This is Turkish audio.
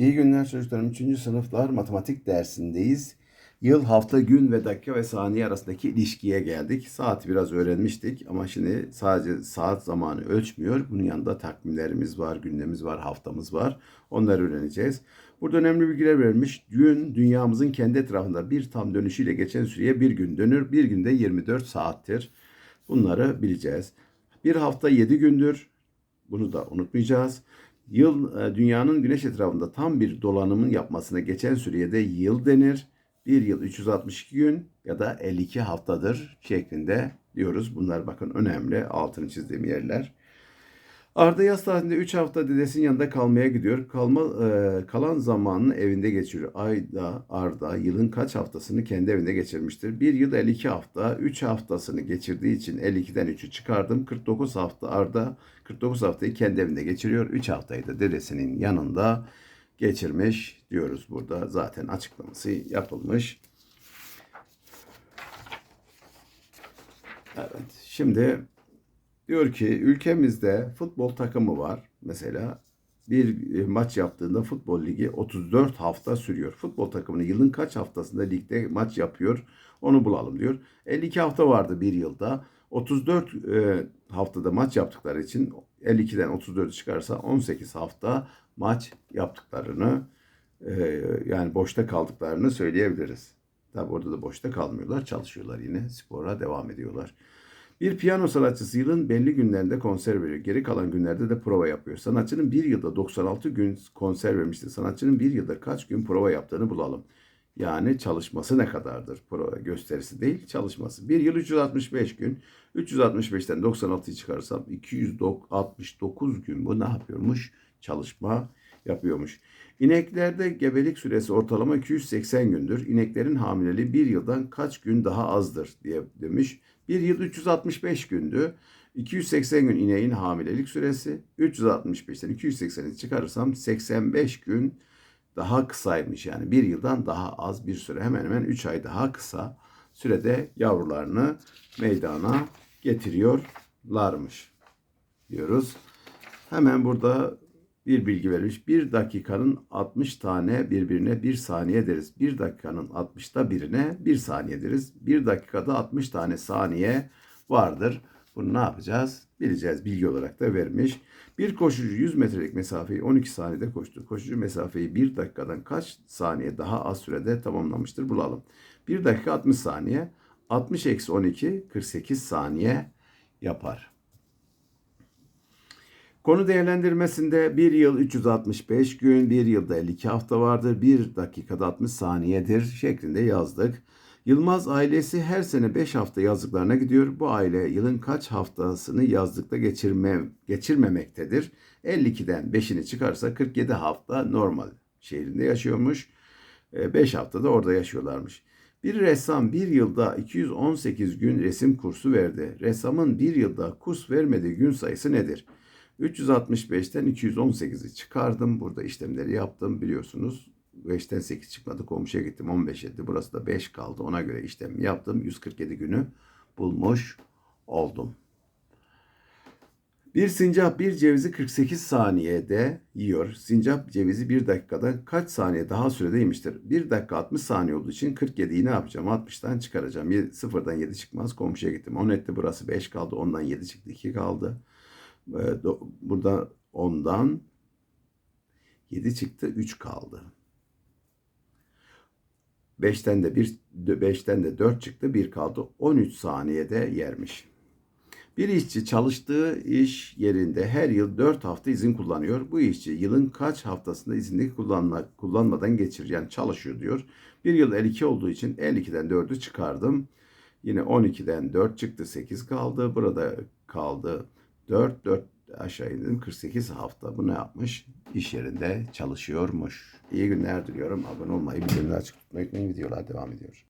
İyi günler çocuklarım. 3. sınıflar matematik dersindeyiz. Yıl, hafta, gün ve dakika ve saniye arasındaki ilişkiye geldik. Saati biraz öğrenmiştik ama şimdi sadece saat zamanı ölçmüyor. Bunun yanında takvimlerimiz var, gündemimiz var, haftamız var. Onları öğreneceğiz. Burada önemli bilgiler verilmiş. Gün dünyamızın kendi etrafında bir tam dönüşüyle geçen süreye bir gün dönür. Bir günde 24 saattir. Bunları bileceğiz. Bir hafta 7 gündür. Bunu da unutmayacağız. Yıl e, dünyanın güneş etrafında tam bir dolanımın yapmasına geçen süreye de yıl denir. Bir yıl 362 gün ya da 52 haftadır şeklinde diyoruz. Bunlar bakın önemli altını çizdiğim yerler. Arda yaz tatilinde 3 hafta dedesinin yanında kalmaya gidiyor. Kalma, e, kalan zamanını evinde geçiriyor. Ayda Arda yılın kaç haftasını kendi evinde geçirmiştir? Bir yıl 52 hafta, 3 haftasını geçirdiği için 52'den 3'ü çıkardım. 49 hafta Arda 49 haftayı kendi evinde geçiriyor. 3 haftayı da dedesinin yanında geçirmiş diyoruz burada. Zaten açıklaması yapılmış. Evet. Şimdi diyor ki ülkemizde futbol takımı var. Mesela bir e, maç yaptığında futbol ligi 34 hafta sürüyor. Futbol takımının yılın kaç haftasında ligde maç yapıyor onu bulalım diyor. 52 hafta vardı bir yılda. 34 e, haftada maç yaptıkları için 52'den 34'ü çıkarsa 18 hafta maç yaptıklarını e, yani boşta kaldıklarını söyleyebiliriz. Tabi orada da boşta kalmıyorlar, çalışıyorlar yine, spora devam ediyorlar. Bir piyano sanatçısı yılın belli günlerinde konser veriyor. Geri kalan günlerde de prova yapıyor. Sanatçının bir yılda 96 gün konser vermişti. Sanatçının bir yılda kaç gün prova yaptığını bulalım. Yani çalışması ne kadardır? Prova gösterisi değil, çalışması. Bir yıl 365 gün. 365'ten 96'yı çıkarsam 269 gün. Bu ne yapıyormuş? Çalışma yapıyormuş. İneklerde gebelik süresi ortalama 280 gündür. İneklerin hamileliği bir yıldan kaç gün daha azdır diye demiş. Bir yıl 365 gündü. 280 gün ineğin hamilelik süresi. 365'ten 280'i çıkarırsam 85 gün daha kısaymış. Yani bir yıldan daha az bir süre hemen hemen 3 ay daha kısa sürede yavrularını meydana getiriyorlarmış diyoruz. Hemen burada bir bilgi verilmiş. Bir dakikanın 60 tane birbirine bir saniye deriz. Bir dakikanın 60'ta birine bir saniye deriz. Bir dakikada 60 tane saniye vardır. Bunu ne yapacağız? Bileceğiz. Bilgi olarak da vermiş. Bir koşucu 100 metrelik mesafeyi 12 saniyede koştu. Koşucu mesafeyi 1 dakikadan kaç saniye daha az sürede tamamlamıştır? Bulalım. 1 dakika 60 saniye. 60 eksi 12 48 saniye yapar. Konu değerlendirmesinde bir yıl 365 gün, bir yılda 52 hafta vardır, bir dakikada 60 saniyedir şeklinde yazdık. Yılmaz ailesi her sene 5 hafta yazlıklarına gidiyor. Bu aile yılın kaç haftasını yazlıkta geçirme, geçirmemektedir? 52'den 5'ini çıkarsa 47 hafta normal şehrinde yaşıyormuş. 5 haftada orada yaşıyorlarmış. Bir ressam bir yılda 218 gün resim kursu verdi. Ressamın bir yılda kurs vermediği gün sayısı nedir? 365'ten 218'i çıkardım. Burada işlemleri yaptım biliyorsunuz. 5'ten 8 çıkmadı. Komşuya gittim 15 etti. Burası da 5 kaldı. Ona göre işlemi yaptım. 147 günü bulmuş oldum. Bir sincap bir cevizi 48 saniyede yiyor. Sincap cevizi bir dakikada kaç saniye daha sürede yemiştir? Bir dakika 60 saniye olduğu için 47'yi ne yapacağım? 60'tan çıkaracağım. 7, sıfırdan 7 çıkmaz. Komşuya gittim. 10 etti. Burası 5 kaldı. Ondan 7 çıktı. 2 kaldı. Burada 10'dan 7 çıktı. 3 kaldı. 5'ten de 1 5'ten de 4 çıktı. 1 kaldı. 13 saniyede yermiş. Bir işçi çalıştığı iş yerinde her yıl 4 hafta izin kullanıyor. Bu işçi yılın kaç haftasında izinli kullanma, kullanmadan geçirir? Yani çalışıyor diyor. Bir yıl 52 olduğu için 52'den 4'ü çıkardım. Yine 12'den 4 çıktı 8 kaldı. Burada kaldı 4. 4 aşağı indim 48 hafta. Bu ne yapmış? İş yerinde çalışıyormuş. İyi günler diliyorum. Abone olmayı, bildirimleri açık tutmayı unutmayın. Videolar devam ediyor.